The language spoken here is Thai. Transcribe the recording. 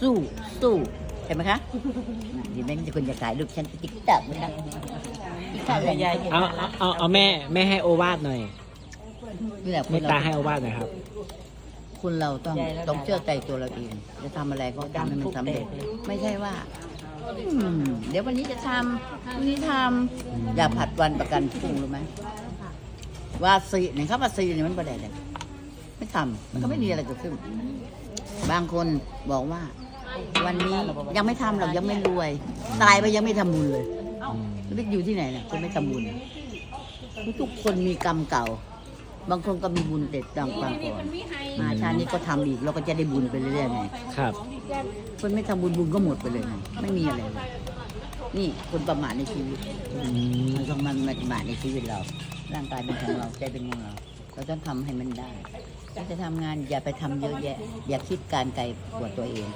สู้สู้เห็นไหมคะเดี๋ยวแม่จะคนจะขายลูกฉันติ๊กตักนะติ๊กตักอะไรเอาเอาเอาเอาแม่แม่ให้โอวาทหน่อยนี่แหละคเมนตเราตาให้โอวาทหน่อยครับ คนเราต้องต้องเชื่อใจตัวเราเองจะทำอะไรก็ทำให้มันสำเร็จ ไม่ใช่ว่าอืมเดี๋ยววันนี้จะทำวันนี้ทำอย่าผัดวันประกันพรุ่งรู้ไหมว่าซีเนี่ยครับว่าซีเนี่ยมันประเด็นเลยไม่ทำมันก็ไม่มีอะไรเกิดขึ้น บางคนบอกว่า วันนี้ยังไม่ทำเรายังไม่รวย ตายไปยังไม่ทำบุญเลยแล้วไปอยู่ที่ไหนเนี่ยคนไม่ทำบุญทุกคนมีกรรมเก่า บางคนก็มีบุญเด็ดดังปางก่อนมาชาตินี้ก็ทำอีกเราก็จะได้บุญไปเรื่อยๆไงครับ คนไม่ทำบุญบุญก็หมดไปเลยไงไม่มีอะไรเลยนี่คนประมาทในชีวิตอืมมันต้องมันประมาทในชีวิตเรา ร่างกายเป็นของเราใจเป็นของเรา เราต้องทำให้มันได้ถ้าจะทำงานอย่าไปทำเยอะแยะ อย่าคิดการไกลกว่าตัวเอง